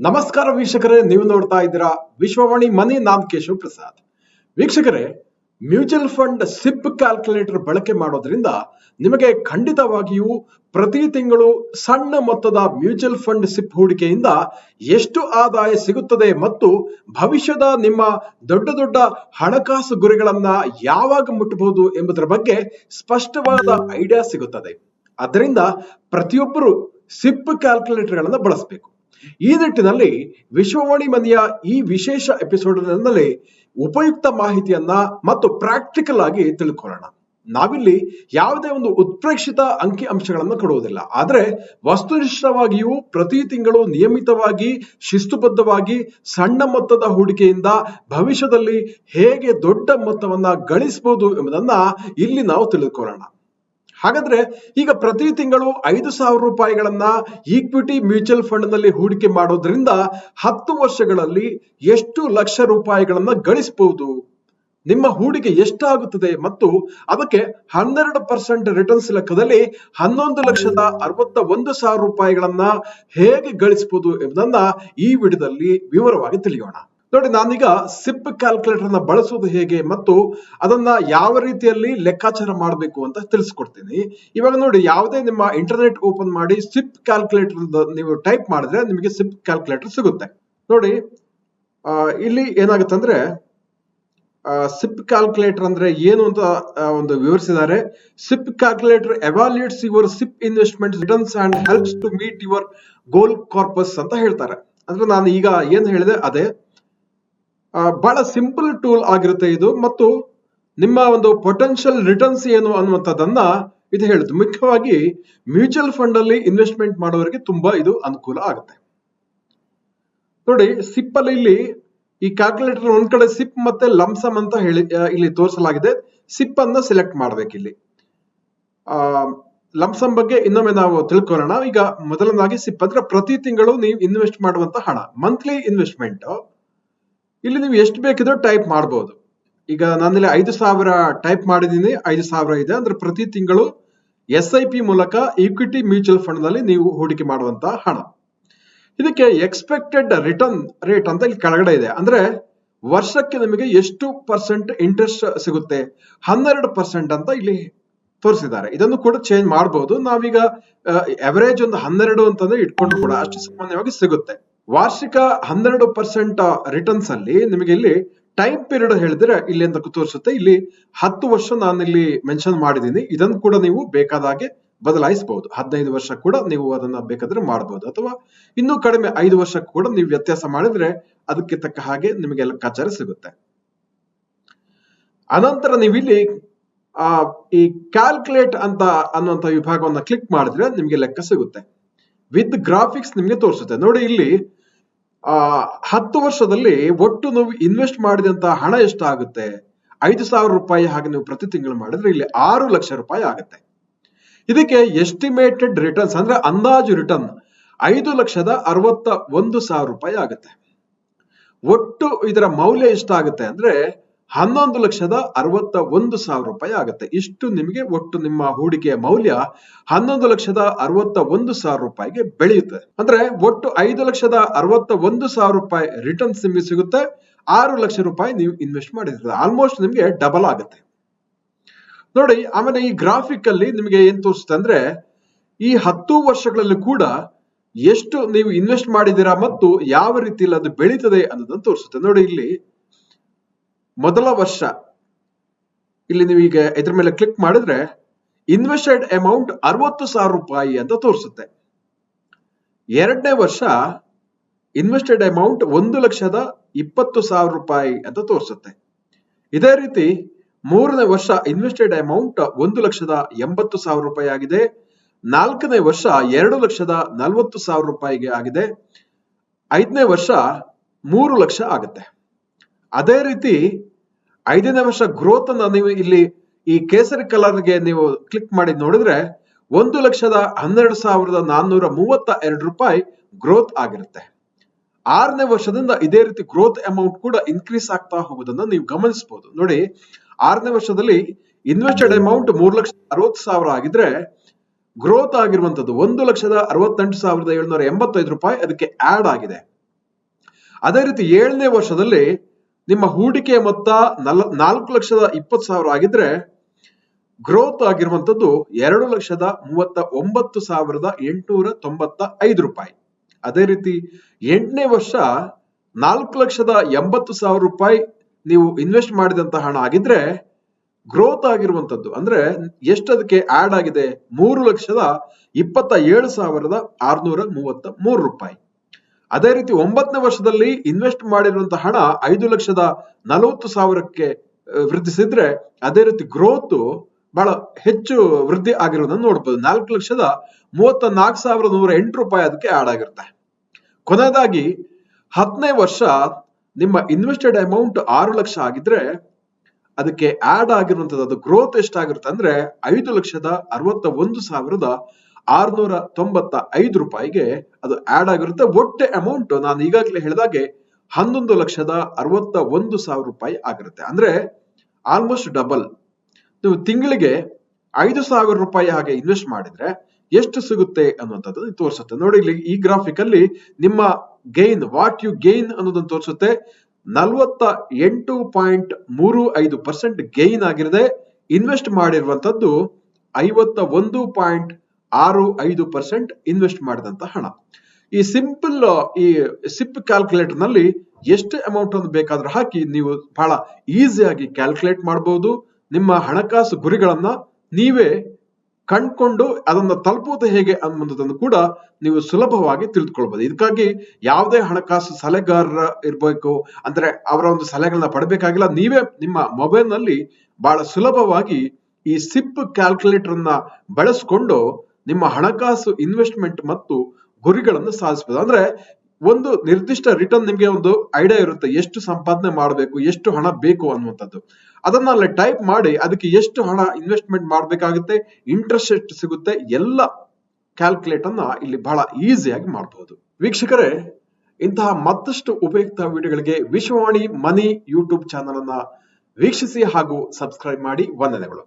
ನಮಸ್ಕಾರ ವೀಕ್ಷಕರೇ, ನೀವು ನೋಡ್ತಾ ಇದ್ದೀರಾ ವಿಶ್ವವಾಣಿ ಮನಿ ನಾಮ್ ಕೇಶವ್ ಪ್ರಸಾದ್. ವೀಕ್ಷಕರೇ, ಮ್ಯೂಚುವಲ್ ಫಂಡ್ ಸಿಪ್ ಕ್ಯಾಲ್ಕುಲೇಟರ್ ಬಳಕೆ ಮಾಡೋದ್ರಿಂದ ನಿಮಗೆ ಖಂಡಿತವಾಗಿಯೂ ಪ್ರತಿ ತಿಂಗಳು ಸಣ್ಣ ಮೊತ್ತದ ಮ್ಯೂಚುವಲ್ ಫಂಡ್ ಸಿಪ್ ಹೂಡಿಕೆಯಿಂದ ಎಷ್ಟು ಆದಾಯ ಸಿಗುತ್ತದೆ ಮತ್ತು ಭವಿಷ್ಯದ ನಿಮ್ಮ ದೊಡ್ಡ ದೊಡ್ಡ ಹಣಕಾಸು ಗುರಿಗಳನ್ನ ಯಾವಾಗ ಮುಟ್ಟಬಹುದು ಎಂಬುದರ ಬಗ್ಗೆ ಸ್ಪಷ್ಟವಾದ ಐಡಿಯಾ ಸಿಗುತ್ತದೆ. ಅದರಿಂದ ಪ್ರತಿಯೊಬ್ಬರು ಸಿಪ್ ಕ್ಯಾಲ್ಕುಲೇಟರ್ಗಳನ್ನು ಬಳಸಬೇಕು. ಈ ನಿಟ್ಟಿನಲ್ಲಿ ವಿಶ್ವವಾಣಿ ಮನೆಯ ಈ ವಿಶೇಷ ಎಪಿಸೋಡ್ನಲ್ಲಿ ಉಪಯುಕ್ತ ಮಾಹಿತಿಯನ್ನ ಮತ್ತು ಪ್ರಾಕ್ಟಿಕಲ್ ಆಗಿ ತಿಳ್ಕೊಳ್ಳೋಣ. ನಾವಿಲ್ಲಿ ಯಾವುದೇ ಒಂದು ಉತ್ಪ್ರೇಕ್ಷಿತ ಅಂಕಿ ಅಂಶಗಳನ್ನು ಕೊಡುವುದಿಲ್ಲ. ಆದರೆ ವಸ್ತುನಿಷ್ಠವಾಗಿಯೂ ಪ್ರತಿ ತಿಂಗಳು ನಿಯಮಿತವಾಗಿ, ಶಿಸ್ತುಬದ್ಧವಾಗಿ, ಸಣ್ಣ ಮೊತ್ತದ ಹೂಡಿಕೆಯಿಂದ ಭವಿಷ್ಯದಲ್ಲಿ ಹೇಗೆ ದೊಡ್ಡ ಮೊತ್ತವನ್ನ ಗಳಿಸಬಹುದು ಎಂಬುದನ್ನ ಇಲ್ಲಿ ನಾವು ತಿಳಿದುಕೊಳ್ಳೋಣ ಹಾಗಾದ್ರೆ ಈಗ ಪ್ರತಿ ತಿಂಗಳು ಐದು ಸಾವಿರ ರೂಪಾಯಿಗಳನ್ನ ಈಕ್ವಿಟಿ ಮ್ಯೂಚುವಲ್ ಫಂಡ್ನಲ್ಲಿ ಹೂಡಿಕೆ ಮಾಡೋದ್ರಿಂದ ಹತ್ತು ವರ್ಷಗಳಲ್ಲಿ ಎಷ್ಟು ಲಕ್ಷ ರೂಪಾಯಿಗಳನ್ನ ಗಳಿಸಬಹುದು ನಿಮ್ಮ ಹೂಡಿಕೆ ಎಷ್ಟಾಗುತ್ತದೆ ಮತ್ತು ಅದಕ್ಕೆ ಹನ್ನೆರಡು ಪರ್ಸೆಂಟ್ ರಿಟರ್ನ್ಸ್ ಲೆಕ್ಕದಲ್ಲಿ ಹನ್ನೊಂದು ಲಕ್ಷದ ಅರವತ್ತ ಒಂದು ಸಾವಿರ ರೂಪಾಯಿಗಳನ್ನ ಹೇಗೆ ಗಳಿಸಬಹುದು ಎಂಬುದನ್ನ ಈ ವಿಡಿಯೋದಲ್ಲಿ ವಿವರವಾಗಿ ತಿಳಿಯೋಣ. ನೋಡಿ, ನಾನೀಗ ಸಿಪ್ ಕ್ಯಾಲ್ಕುಲೇಟರ್ನ ಬಳಸುವುದು ಹೇಗೆ ಮತ್ತು ಅದನ್ನ ಯಾವ ರೀತಿಯಲ್ಲಿ ಲೆಕ್ಕಾಚಾರ ಮಾಡಬೇಕು ಅಂತ ತಿಳಿಸ್ಕೊಡ್ತೀನಿ. ಇವಾಗ ನೋಡಿ, ಯಾವುದೇ ನಿಮ್ಮ ಇಂಟರ್ನೆಟ್ ಓಪನ್ ಮಾಡಿ ಸಿಪ್ ಕ್ಯಾಲ್ಕುಲೇಟರ್ ನೀವು ಟೈಪ್ ಮಾಡಿದ್ರೆ ನಿಮಗೆ ಸಿಪ್ ಕ್ಯಾಲ್ಕುಲೇಟರ್ ಸಿಗುತ್ತೆ. ನೋಡಿ ಇಲ್ಲಿ ಏನಾಗುತ್ತೆ ಅಂದ್ರೆ ಸಿಪ್ ಕ್ಯಾಲ್ಕುಲೇಟರ್ ಅಂದ್ರೆ ಏನು ಅಂತ ಒಂದು ವಿವರಿಸಿದ್ದಾರೆ. SIP calculator evaluates your SIP investment returns and helps to meet your goal corpus ಅಂತ ಹೇಳ್ತಾರೆ. ಅಂದ್ರೆ ನಾನು ಈಗ ಏನ್ ಹೇಳಿದೆ, ಅದೇ ಬಹಳ ಸಿಂಪಲ್ ಟೂಲ್ ಆಗಿರುತ್ತೆ ಇದು ಮತ್ತು ನಿಮ್ಮ ಒಂದು ಪೊಟೆನ್ಷಿಯಲ್ ರಿಟರ್ನ್ಸ್ ಏನು ಅನ್ನುವಂಥದ್ದನ್ನ ಇದು ಹೇಳುತ್ತೆ. ಮುಖ್ಯವಾಗಿ ಮ್ಯೂಚುವಲ್ ಫಂಡ್ ಅಲ್ಲಿ ಇನ್ವೆಸ್ಟ್ಮೆಂಟ್ ಮಾಡೋರಿಗೆ ತುಂಬಾ ಇದು ಅನುಕೂಲ ಆಗುತ್ತೆ. ನೋಡಿ, ಸಿಪ್ ಅಲ್ಲಿ ಇಲ್ಲಿ ಈ ಕ್ಯಾಲ್ಕುಲೇಟರ್ ಒಂದ್ ಕಡೆ ಸಿಪ್ ಮತ್ತೆ ಲಂಸಮ್ ಅಂತ ಹೇಳಿ ಇಲ್ಲಿ ತೋರಿಸಲಾಗಿದೆ. ಸಿಪ್ ಅನ್ನ ಸೆಲೆಕ್ಟ್ ಮಾಡ್ಬೇಕು ಇಲ್ಲಿ. ಆ ಲಂಸಮ್ ಬಗ್ಗೆ ಇನ್ನೊಮ್ಮೆ ನಾವು ತಿಳ್ಕೊಳ್ಳೋಣ. ಈಗ ಮೊದಲನಾಗಿ ಸಿಪ್ ಅಂದ್ರೆ ಪ್ರತಿ ತಿಂಗಳು ನೀವು ಇನ್ವೆಸ್ಟ್ ಮಾಡುವಂತ ಹಣ ಮಂತ್ಲಿ ಇನ್ವೆಸ್ಟ್ಮೆಂಟ್ ಇಲ್ಲಿ ನೀವು ಎಷ್ಟು ಬೇಕಿದ್ರೂ ಟೈಪ್ ಮಾಡಬಹುದು ಈಗ ನಾನಿಲ್ಲಿ ಐದು ಸಾವಿರ ಟೈಪ್ ಮಾಡಿದ್ದೀನಿ, ಐದು ಸಾವಿರ ಇದೆ. ಅಂದ್ರೆ ಪ್ರತಿ ತಿಂಗಳು ಎಸ್ ಐ ಪಿ ಮೂಲಕ ಈಕ್ವಿಟಿ ಮ್ಯೂಚುವಲ್ ಫಂಡ್ನಲ್ಲಿ ನೀವು ಹೂಡಿಕೆ ಮಾಡುವಂತ ಹಣ. ಇದಕ್ಕೆ ಎಕ್ಸ್ಪೆಕ್ಟೆಡ್ ರಿಟರ್ನ್ ರೇಟ್ ಅಂತ ಇಲ್ಲಿ ಕೆಳಗಡೆ ಇದೆ. ಅಂದ್ರೆ ವರ್ಷಕ್ಕೆ ನಿಮಗೆ ಎಷ್ಟು ಪರ್ಸೆಂಟ್ ಇಂಟ್ರೆಸ್ಟ್ ಸಿಗುತ್ತೆ? ಹನ್ನೆರಡು ಪರ್ಸೆಂಟ್ ಅಂತ ಇಲ್ಲಿ ತೋರಿಸಿದ್ದಾರೆ. ಇದನ್ನು ಕೂಡ ಚೇಂಜ್ ಮಾಡಬಹುದು ನಾವೀಗ ಅವರೇಜ್ ಒಂದು ಹನ್ನೆರಡು ಅಂತಂದ್ರೆ ಇಟ್ಕೊಂಡು ಕೂಡ ಅಷ್ಟು ಸಾಮಾನ್ಯವಾಗಿ ಸಿಗುತ್ತೆ. ವಾರ್ಷಿಕ ಹನ್ನೆರಡು ಪರ್ಸೆಂಟ್ ರಿಟರ್ನ್ಸ್ ಅಲ್ಲಿ ನಿಮಗೆ ಇಲ್ಲಿ ಟೈಮ್ ಪೀರಿಯಡ್ ಹೇಳಿದ್ರೆ ಇಲ್ಲಿ ಅಂತ ತೋರಿಸುತ್ತೆ. ಇಲ್ಲಿ ಹತ್ತು ವರ್ಷ ನಾನು ಇಲ್ಲಿ ಮೆನ್ಷನ್ ಮಾಡಿದ್ದೀನಿ. ಇದನ್ನು ಕೂಡ ನೀವು ಬೇಕಾದ ಹಾಗೆ ಬದಲಾಯಿಸಬಹುದು ಹದಿನೈದು ವರ್ಷ ಕೂಡ ನೀವು ಅದನ್ನ ಬೇಕಾದ್ರೆ ಮಾಡಬಹುದು ಅಥವಾ ಇನ್ನೂ ಕಡಿಮೆ ಐದು ವರ್ಷ ಕೂಡ ನೀವು ವ್ಯತ್ಯಾಸ ಮಾಡಿದ್ರೆ ಅದಕ್ಕೆ ತಕ್ಕ ಹಾಗೆ ನಿಮಗೆ ಲೆಕ್ಕಾಚಾರ ಸಿಗುತ್ತೆ. ಅನಂತರ ನೀವು ಇಲ್ಲಿ ಆ, ಈ ಕ್ಯಾಲ್ಕುಲೇಟ್ ಅಂತ ಅನ್ನುವಂತ ವಿಭಾಗವನ್ನ ಕ್ಲಿಕ್ ಮಾಡಿದ್ರೆ ನಿಮಗೆ ಲೆಕ್ಕ ಸಿಗುತ್ತೆ. ವಿತ್ ಗ್ರಾಫಿಕ್ಸ್ ನಿಮಗೆ ತೋರಿಸುತ್ತೆ. ನೋಡಿ ಇಲ್ಲಿ ಹತ್ತು ವರ್ಷದಲ್ಲಿ ಒಟ್ಟು ನೀವು ಇನ್ವೆಸ್ಟ್ ಮಾಡಿದಂತ ಹಣ ಎಷ್ಟಾಗುತ್ತೆ? ಐದು ಸಾವಿರ ರೂಪಾಯಿ ಹಾಗೆ ನೀವು ಪ್ರತಿ ತಿಂಗಳು ಮಾಡಿದ್ರೆ ಇಲ್ಲಿ ಆರು ಲಕ್ಷ ರೂಪಾಯಿ ಆಗುತ್ತೆ. ಇದಕ್ಕೆ ಎಸ್ಟಿಮೇಟೆಡ್ ರಿಟರ್ನ್ಸ್ ಅಂದ್ರೆ ಅಂದಾಜು ರಿಟರ್ನ್ ಐದು ಲಕ್ಷದ ಅರವತ್ತ ಒಂದು ಸಾವಿರ ರೂಪಾಯಿ ಆಗುತ್ತೆ. ಒಟ್ಟು ಇದರ ಮೌಲ್ಯ ಎಷ್ಟಾಗುತ್ತೆ ಅಂದ್ರೆ ಹನ್ನೊಂದು ಲಕ್ಷದ ಅರವತ್ತ ಒಂದು ಸಾವಿರ ರೂಪಾಯಿ ಆಗುತ್ತೆ. ಇಷ್ಟು ನಿಮಗೆ ಒಟ್ಟು ನಿಮ್ಮ ಹೂಡಿಕೆಯ ಮೌಲ್ಯ ಹನ್ನೊಂದು ಲಕ್ಷದ ಅರವತ್ತ ಒಂದು ಸಾವಿರ ರೂಪಾಯಿಗೆ ಬೆಳೆಯುತ್ತೆ. ಅಂದ್ರೆ ಒಟ್ಟು ಐದು ಲಕ್ಷದ ಅರವತ್ತ ಒಂದು ಸಾವಿರ ರೂಪಾಯಿ ರಿಟರ್ನ್ಸ್ ನಿಮಗೆ ಸಿಗುತ್ತೆ. ಆರು ಲಕ್ಷ ರೂಪಾಯಿ ನೀವು ಇನ್ವೆಸ್ಟ್ ಮಾಡಿರ್ತೀರ ಆಲ್ಮೋಸ್ಟ್ ನಿಮಗೆ ಡಬಲ್ ಆಗುತ್ತೆ. ನೋಡಿ, ಆಮೇಲೆ ಈ ಗ್ರಾಫಿಕ್ ಅಲ್ಲಿ ನಿಮಗೆ ಏನ್ ತೋರಿಸುತ್ತೆ ಅಂದ್ರೆ ಈ ಹತ್ತು ವರ್ಷಗಳಲ್ಲಿ ಕೂಡ ಎಷ್ಟು ನೀವು ಇನ್ವೆಸ್ಟ್ ಮಾಡಿದ್ದೀರಾ ಮತ್ತು ಯಾವ ರೀತಿಯಲ್ಲಿ ಅದು ಬೆಳೀತದೆ ಅನ್ನೋದನ್ನು ತೋರಿಸುತ್ತೆ. ನೋಡಿ ಇಲ್ಲಿ ಮೊದಲ ವರ್ಷ. ಇಲ್ಲಿ ನೀವು ಈಗ ಇದ್ರ ಮೇಲೆ ಕ್ಲಿಕ್ ಮಾಡಿದ್ರೆ ಇನ್ವೆಸ್ಟೆಡ್ ಅಮೌಂಟ್ ಅರವತ್ತು ಸಾವಿರ ರೂಪಾಯಿ ಅಂತ ತೋರಿಸುತ್ತೆ. ಎರಡನೇ ವರ್ಷ ಇನ್ವೆಸ್ಟೆಡ್ ಅಮೌಂಟ್ ಒಂದು ಲಕ್ಷದ ಇಪ್ಪತ್ತು ಸಾವಿರ ರೂಪಾಯಿ ಅಂತ ತೋರಿಸುತ್ತೆ. ಇದೇ ರೀತಿ ಮೂರನೇ ವರ್ಷ ಇನ್ವೆಸ್ಟೆಡ್ ಅಮೌಂಟ್ ಒಂದು ಲಕ್ಷದ ಎಂಬತ್ತು ಸಾವಿರ ರೂಪಾಯಿ ಆಗಿದೆ. ನಾಲ್ಕನೇ ವರ್ಷ ಎರಡು ಲಕ್ಷದ ನಲವತ್ತು ಸಾವಿರ ರೂಪಾಯಿಗೆ ಆಗಿದೆ. ಐದನೇ ವರ್ಷ ಮೂರು ಲಕ್ಷ ಆಗುತ್ತೆ. ಅದೇ ರೀತಿ ಐದನೇ ವರ್ಷ ಗ್ರೋತ್ ಅನ್ನ ನೀವು ಇಲ್ಲಿ ಈ ಕೇಸರಿ ಕಲರ್ಗೆ ನೀವು ಕ್ಲಿಕ್ ಮಾಡಿ ನೋಡಿದ್ರೆ ಒಂದು ಲಕ್ಷದ ಹನ್ನೆರಡು ಸಾವಿರದ ನಾನ್ನೂರ ಮೂವತ್ತ ಎರಡು ರೂಪಾಯಿ ಗ್ರೋತ್ ಆಗಿರುತ್ತೆ. ಆರನೇ ವರ್ಷದಿಂದ ಇದೇ ರೀತಿ ಗ್ರೋತ್ ಅಮೌಂಟ್ ಕೂಡ ಇನ್ಕ್ರೀಸ್ ಆಗ್ತಾ ಹೋಗುದನ್ನು ನೀವು ಗಮನಿಸಬಹುದು ನೋಡಿ, ಆರನೇ ವರ್ಷದಲ್ಲಿ ಇನ್ವೆಸ್ಟೆಡ್ ಅಮೌಂಟ್ ಮೂರು ಲಕ್ಷ ಅರವತ್ತು ಸಾವಿರ ಆಗಿದ್ರೆ ಗ್ರೋತ್ ಆಗಿರುವಂತದ್ದು ಒಂದು ಲಕ್ಷದ ಅರವತ್ತೆಂಟು ಸಾವಿರದ ಏಳ್ನೂರ ಎಂಬತ್ತೈದು ರೂಪಾಯಿ ಅದಕ್ಕೆ ಆಡ್ ಆಗಿದೆ. ಅದೇ ರೀತಿ ಏಳನೇ ವರ್ಷದಲ್ಲಿ ನಿಮ್ಮ ಹೂಡಿಕೆ ಮೊತ್ತ ನಲ್, ನಾಲ್ಕು ಲಕ್ಷದ ಇಪ್ಪತ್ತು ಸಾವಿರ ಆಗಿದ್ರೆ ಗ್ರೋತ್ ಆಗಿರುವಂತದ್ದು ಎರಡು ಲಕ್ಷದ ಮೂವತ್ತ ಒಂಬತ್ತು ಸಾವಿರದ ಎಂಟುನೂರ ತೊಂಬತ್ತ ಐದು ರೂಪಾಯಿ. ಅದೇ ರೀತಿ ಎಂಟನೇ ವರ್ಷ ನಾಲ್ಕು ಲಕ್ಷದ ಎಂಬತ್ತು ಸಾವಿರ ರೂಪಾಯಿ ನೀವು ಇನ್ವೆಸ್ಟ್ ಮಾಡಿದಂತ ಹಣ ಆಗಿದ್ರೆ ಗ್ರೋತ್ ಆಗಿರುವಂತದ್ದು ಅಂದ್ರೆ ಎಷ್ಟು ಅದಕ್ಕೆ ಆಡ್ ಆಗಿದೆ? ಮೂರು ಲಕ್ಷದ ಇಪ್ಪತ್ತ ಏಳು ಸಾವಿರದ ಆರ್ನೂರ ಮೂವತ್ತ ಮೂರು ರೂಪಾಯಿ. ಅದೇ ರೀತಿ ಒಂಬತ್ತನೇ ವರ್ಷದಲ್ಲಿ ಇನ್ವೆಸ್ಟ್ ಮಾಡಿರುವಂತಹ ಹಣ ಐದು ಲಕ್ಷದ ನಲವತ್ತು ಸಾವಿರಕ್ಕೆ ವೃದ್ಧಿಸಿದ್ರೆ ಅದೇ ರೀತಿ ಗ್ರೋತ್ ಬಹಳ ಹೆಚ್ಚು ವೃದ್ಧಿ ಆಗಿರೋದನ್ನ ನೋಡಬಹುದು ನಾಲ್ಕು ಲಕ್ಷದ ಮೂವತ್ತ ನಾಲ್ಕು ಸಾವಿರದ ನೂರ ಎಂಟು ರೂಪಾಯಿ ಅದಕ್ಕೆ ಆಡ್ ಆಗಿರುತ್ತೆ. ಕೊನೆಯದಾಗಿ ಹತ್ತನೇ ವರ್ಷ ನಿಮ್ಮ ಇನ್ವೆಸ್ಟೆಡ್ ಅಮೌಂಟ್ ಆರು ಲಕ್ಷ ಆಗಿದ್ರೆ ಅದಕ್ಕೆ ಆಡ್ ಆಗಿರುವಂತದ್ದು ಅದು ಗ್ರೋತ್ ಎಷ್ಟಾಗಿರುತ್ತೆ ಅಂದ್ರೆ ಐದು ಲಕ್ಷದ ಅರವತ್ತ ಒಂದು ಸಾವಿರದ ಆರ್ನೂರ ತೊಂಬತ್ತ ಐದು ರೂಪಾಯಿಗೆ ಅದು ಆಡ್ ಆಗಿರುತ್ತೆ. ಒಟ್ಟೆ ಅಮೌಂಟ್ ನಾನು ಈಗಾಗಲೇ ಹೇಳಿದಾಗೆ ಹನ್ನೊಂದು ಲಕ್ಷದ ಅರವತ್ತ ಒಂದು ಸಾವಿರ ರೂಪಾಯಿ ಆಗಿರುತ್ತೆ. ಅಂದ್ರೆ ಆಲ್ಮೋಸ್ಟ್ ಡಬಲ್ ನೀವು ತಿಂಗಳಿಗೆ ಐದು ಸಾವಿರ ರೂಪಾಯಿ ಹಾಗೆ ಇನ್ವೆಸ್ಟ್ ಮಾಡಿದ್ರೆ ಎಷ್ಟು ಸಿಗುತ್ತೆ ಅನ್ನುವಂಥದ್ದು ತೋರಿಸುತ್ತೆ. ನೋಡಿ ಇಲ್ಲಿ ಈ ಗ್ರಾಫಿಕ್ ಅಲ್ಲಿ ನಿಮ್ಮ ಗೈನ್ ವಾಟ್ ಯು ಗೈನ್ ಅನ್ನೋದನ್ನು ತೋರಿಸುತ್ತೆ. ನಲವತ್ತ ಎಂಟು ಪಾಯಿಂಟ್ ಮೂರು ಐದು ಪರ್ಸೆಂಟ್ ಗೈನ್ ಆಗಿರದೆ ಇನ್ವೆಸ್ಟ್ ಮಾಡಿರುವಂತದ್ದು ಐವತ್ತ ಒಂದು ಪಾಯಿಂಟ್ ಆರು ಐದು ಪರ್ಸೆಂಟ್ ಇನ್ವೆಸ್ಟ್ ಮಾಡಿದಂತ ಹಣ. ಈ ಸಿಂಪಲ್, ಈ ಸಿಪ್ ಕ್ಯಾಲ್ಕುಲೇಟರ್ನಲ್ಲಿ ಎಷ್ಟು ಅಮೌಂಟ್ ಅನ್ನು ಬೇಕಾದ್ರೂ ಹಾಕಿ ನೀವು ಬಹಳ ಈಸಿಯಾಗಿ ಕ್ಯಾಲ್ಕುಲೇಟ್ ಮಾಡಬಹುದು ನಿಮ್ಮ ಹಣಕಾಸು ಗುರಿಗಳನ್ನ ನೀವೇ ಕಂಡ್ಕೊಂಡು ಅದನ್ನ ತಲುಪುವುದು ಹೇಗೆ ಅನ್ನೋದನ್ನು ಕೂಡ ನೀವು ಸುಲಭವಾಗಿ ತಿಳಿದುಕೊಳ್ಬಹುದು ಇದಕ್ಕಾಗಿ ಯಾವುದೇ ಹಣಕಾಸು ಸಲಹೆಗಾರರ ಇರಬೇಕು, ಅಂದ್ರೆ ಅವರ ಒಂದು ಸಲಹೆಗಳನ್ನ ಪಡಬೇಕಾಗಿಲ್ಲ. ನೀವೇ ನಿಮ್ಮ ಮೊಬೈಲ್ನಲ್ಲಿ ಬಹಳ ಸುಲಭವಾಗಿ ಈ ಸಿಪ್ ಕ್ಯಾಲ್ಕುಲೇಟರ್ ಅನ್ನ ಬಳಸ್ಕೊಂಡು ನಿಮ್ಮ ಹಣಕಾಸು ಇನ್ವೆಸ್ಟ್ಮೆಂಟ್ ಮತ್ತು ಗುರಿಗಳನ್ನು ಸಾಧಿಸಬಹುದು ಅಂದ್ರೆ ಒಂದು ನಿರ್ದಿಷ್ಟ ರಿಟರ್ನ್ ನಿಮಗೆ ಒಂದು ಐಡಿಯಾ ಇರುತ್ತೆ, ಎಷ್ಟು ಸಂಪಾದನೆ ಮಾಡಬೇಕು, ಎಷ್ಟು ಹಣ ಬೇಕು ಅನ್ನುವಂಥದ್ದು. ಅದನ್ನ ಅಲ್ಲಿ ಟೈಪ್ ಮಾಡಿ, ಅದಕ್ಕೆ ಎಷ್ಟು ಹಣ ಇನ್ವೆಸ್ಟ್ಮೆಂಟ್ ಮಾಡಬೇಕಾಗುತ್ತೆ ಇಂಟ್ರೆಸ್ಟ್ ಎಷ್ಟು ಸಿಗುತ್ತೆ, ಎಲ್ಲ ಕ್ಯಾಲ್ಕುಲೇಟ್ ಅನ್ನ ಇಲ್ಲಿ ಬಹಳ ಈಸಿಯಾಗಿ ಮಾಡಬಹುದು ವೀಕ್ಷಕರೇ, ಇಂತಹ ಮತ್ತಷ್ಟು ಉಪಯುಕ್ತ ವಿಡಿಯೋಗಳಿಗೆ ವಿಶ್ವವಾಣಿ ಮನಿ ಯೂಟ್ಯೂಬ್ ಚಾನಲ್ ಅನ್ನ ವೀಕ್ಷಿಸಿ ಹಾಗೂ ಸಬ್ಸ್ಕ್ರೈಬ್ ಮಾಡಿ. ವಂದನೆಗಳು.